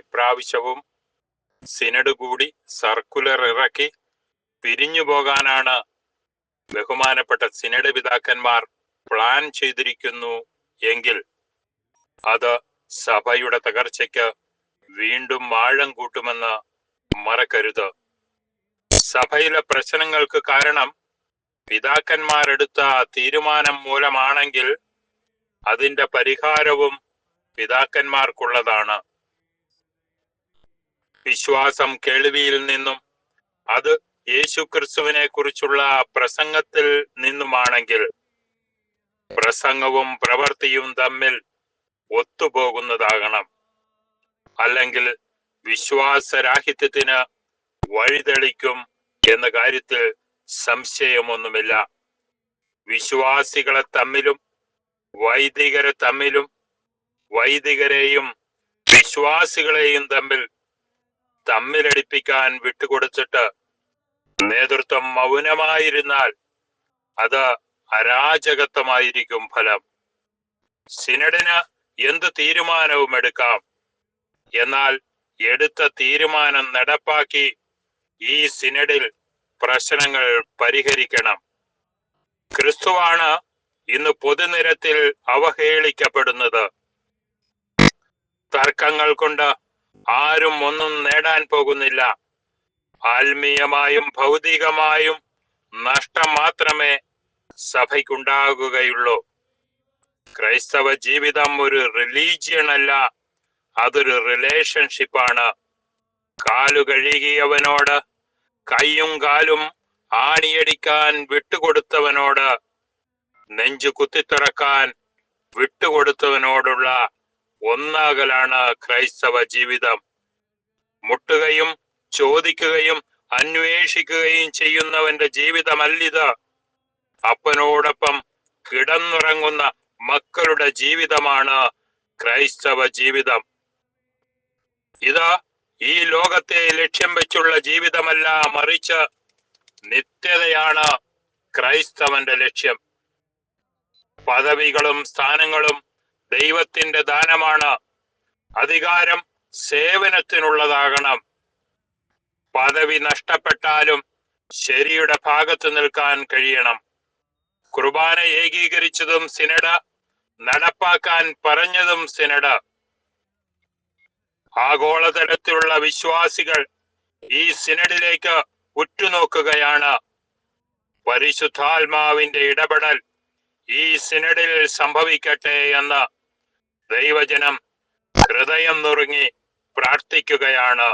ഇപ്രാവശ്യവും synod കൂടി circular ഇറക്കി പിരിഞ്ഞു പോകാനാണ് ബഹുമാനപ്പെട്ട സിനഡ് പിതാക്കന്മാർ പ്ലാൻ ചെയ്തിരിക്കുന്നു എങ്കിൽ അത് സഭയുടെ തകർച്ചയ്ക്ക് വീണ്ടും ആഴം കൂട്ടുമെന്ന് മറക്കരുത്. സഭയിലെ പ്രശ്നങ്ങൾക്ക് കാരണം പിതാക്കന്മാരെടുത്ത തീരുമാനം മൂലമാണെങ്കിൽ അതിന്റെ പരിഹാരവും പിതാക്കന്മാർക്കുള്ളതാണ്. വിശ്വാസം കേൾവിയിൽ നിന്നും അത് യേശു ക്രിസ്തുവിനെ കുറിച്ചുള്ള പ്രസംഗത്തിൽ നിന്നുമാണെങ്കിൽ പ്രസംഗവും പ്രവൃത്തിയും തമ്മിൽ ഒത്തുപോകുന്നതാകണം. അല്ലെങ്കിൽ വിശ്വാസരാഹിത്യത്തിന് വഴിതെളിക്കും എന്ന കാര്യത്തിൽ സംശയമൊന്നുമില്ല. വിശ്വാസികളെ തമ്മിലും വൈദികരെ തമ്മിലും വൈദികരെയും വിശ്വാസികളെയും തമ്മിൽ തമ്മിലടിപ്പിക്കാൻ വിട്ടുകൊടുത്തിട്ട് നേതൃത്വം മൗനമായിരുന്നാൽ അത് അരാജകത്വമായിരിക്കും ഫലം. സിനഡിന് എന്ത് തീരുമാനവും എടുക്കാം? എന്നാൽ എടുത്ത തീരുമാനം നടപ്പാക്കി ഈ സിനഡിൽ പ്രശ്നങ്ങൾ പരിഹരിക്കണം. ക്രിസ്തുവാണ് ഇന്ന് പൊതുനിരത്തിൽ അവഹേളിക്കപ്പെടുന്നത്. തർക്കങ്ങൾ കൊണ്ട് ആരും ഒന്നും നേടാൻ പോകുന്നില്ല. ആത്മീയമായും ഭൗതികമായും നഷ്ടം മാത്രമേ സഭയ്ക്കുണ്ടാകുകയുള്ളൂ. ക്രൈസ്തവ ജീവിതം ഒരു റിലീജിയൻ അല്ല അതൊരു റിലേഷൻഷിപ്പാണ്. കാലു കഴുകിയവനോട് കൈയും കാലും ആണിയടിക്കാൻ വിട്ടുകൊടുത്തവനോട് നെഞ്ചു കുത്തിത്തുറക്കാൻ വിട്ടുകൊടുത്തവനോടുള്ള ഒന്നാകലാണ് ക്രൈസ്തവ ജീവിതം. മുട്ടുകയും ചോദിക്കുകയും അന്വേഷിക്കുകയും ചെയ്യുന്നവന്റെ ജീവിതമല്ലിത്. അപ്പനോടൊപ്പം കിടന്നുറങ്ങുന്ന മക്കളുടെ ജീവിതമാണ് ക്രൈസ്തവ ജീവിതം. ഇത് ഈ ലോകത്തെ ലക്ഷ്യം വെച്ചുള്ള ജീവിതമല്ല മറിച്ച് നിത്യതയാണ് ക്രൈസ്തവന്റെ ലക്ഷ്യം. പദവികളും സ്ഥാനങ്ങളും ദൈവത്തിന്റെ ദാനമാണ്. അധികാരം സേവനത്തിനുള്ളതാകണം. പദവി നഷ്ടപ്പെട്ടാലും ശരിയുടെ ഭാഗത്ത് നിൽക്കാൻ കഴിയണം. കുർബാന ഏകീകരിച്ചതും സിനഡ നടപ്പാക്കാൻ പറഞ്ഞതും സിനഡ. ആഗോളതലത്തിലുള്ള വിശ്വാസികൾ ഈ സിനഡിലേക്ക് ഉറ്റുനോക്കുകയാണ്. പരിശുദ്ധാത്മാവിന്റെ ഇടപെടൽ ഈ സിനഡിൽ സംഭവിക്കട്ടെ എന്ന് ദൈവജനം ഹൃദയം നുറുങ്ങി പ്രാർത്ഥിക്കുകയാണ്.